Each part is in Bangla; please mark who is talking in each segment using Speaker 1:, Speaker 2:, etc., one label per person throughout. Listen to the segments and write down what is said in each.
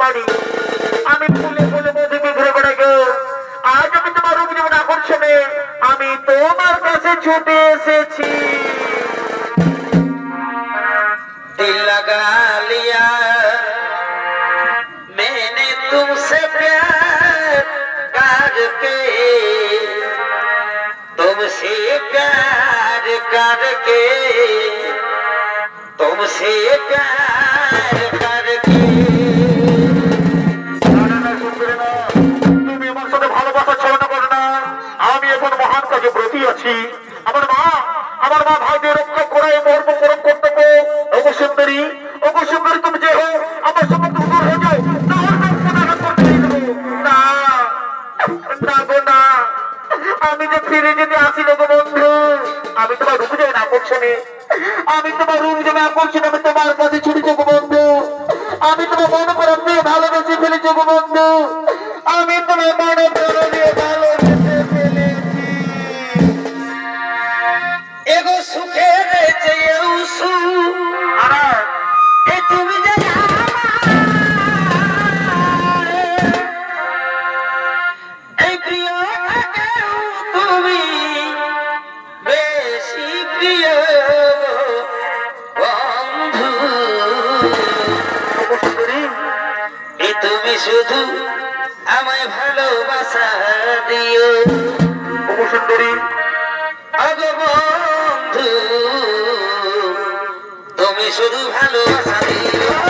Speaker 1: পারি। আমি ফুলে ফুলে মধুকে ঘুরে বেড়াকে আজ আমি তোমার রূপ যেমন আকর্ষণে আমি তোমার কাছে ছুটে এসেছি।
Speaker 2: দিল লাগা লিয়া প্যার যাব
Speaker 1: না। আমি যে ফিরে যেতে আসি গো বন্ধু। আমি তোমার রূপ যাই করছি আমি তোমার রূপ যাবে আকর্ষণে আমি তোমার কাছে ছুটি যাব বন্ধু। আমি তোমার মনে করে ভালোবেসে ফেলে গো বন্ধু। আমি তোমার মনে করে
Speaker 2: ভালো তুমি শুধু আমায় ভালোবাসা দিও।
Speaker 1: সুন্দরী।
Speaker 2: আগো বন্ধু তুমি শুধু ভালোবাসা দিও।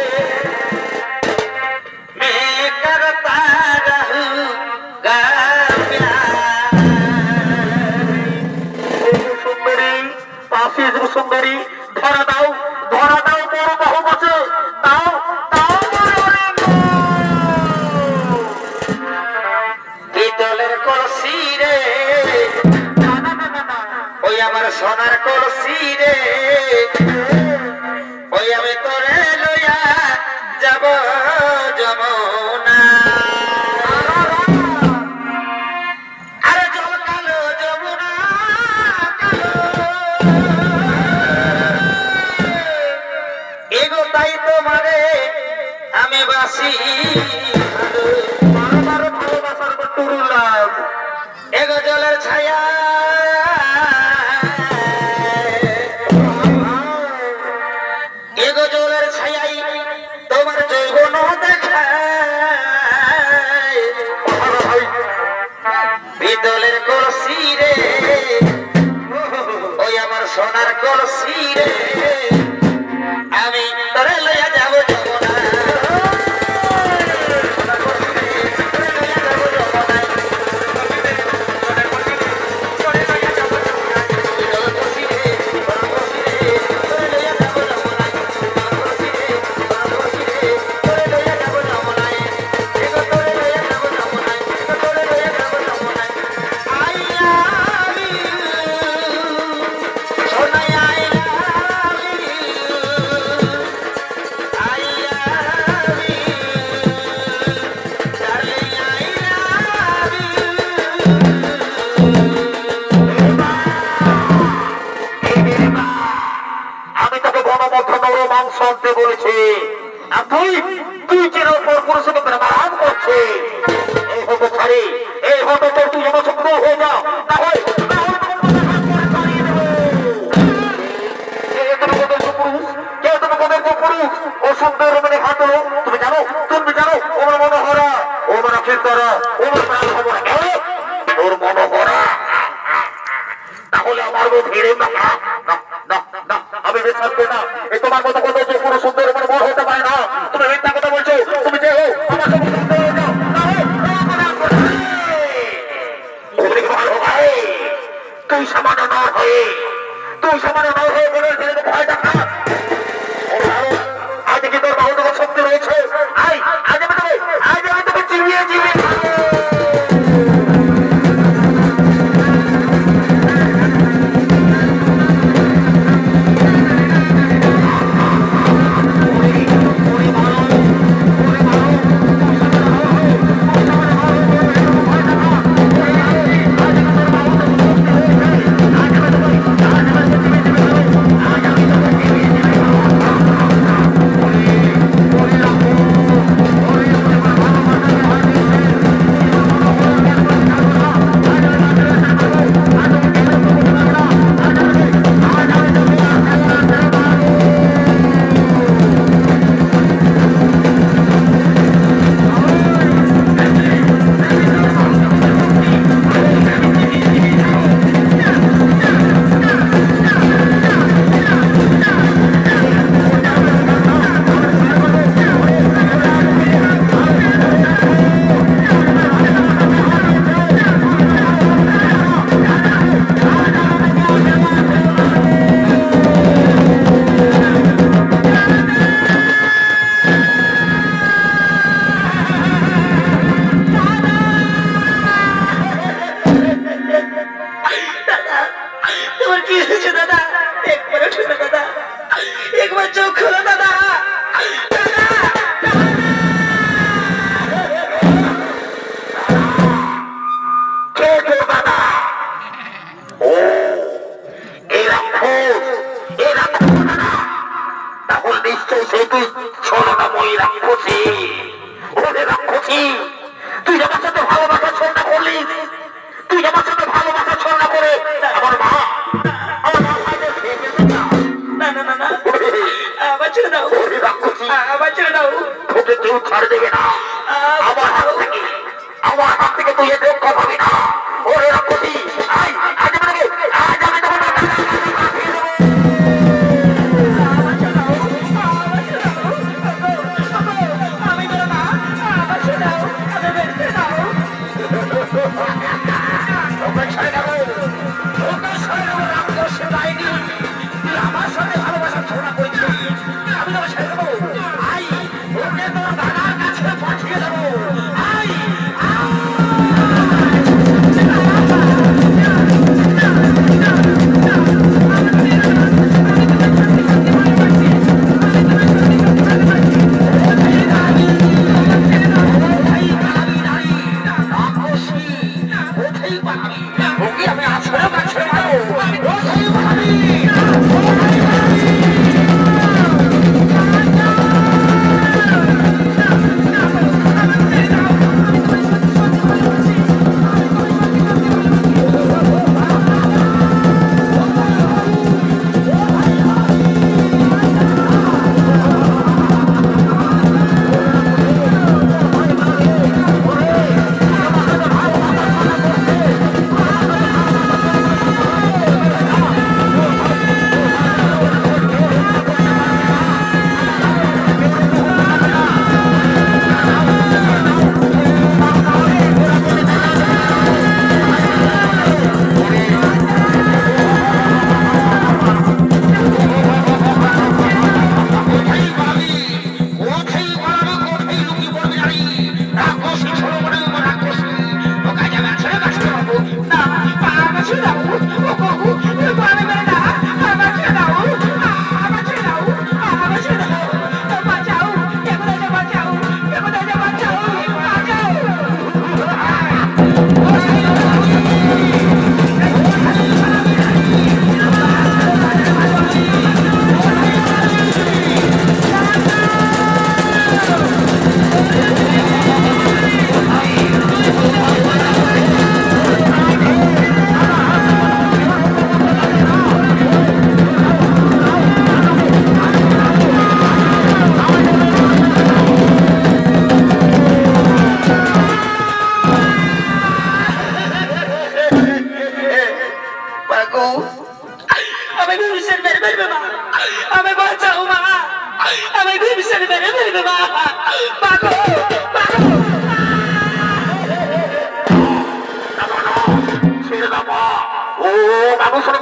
Speaker 2: আমার সোনার কলসি রে। তোমার ছায়াই তোমার জীবন দেখায় বিদলের কলসি রে ওই আমার সোনার কলসি রে।
Speaker 1: তাহলে আমার ভিড়ে না আমি বিশ্বাস না। এ তোমার মতো কত যে কোনো সুন্দর উপর বড় হতে পারে না। তুমি মিথ্যা কথা বলছো, তুমি যে হো তুই সামান্য নর হয়ে, তুই সামান্য
Speaker 2: তোমার কি হয়েছে দাদা? একবার ওঠো দাদা। একবার চোখ খোলো দাদা।
Speaker 1: কেউ ছাড় দেবে না। আমার হাত থেকে আমার হাত থেকে তুই এদের কথা না।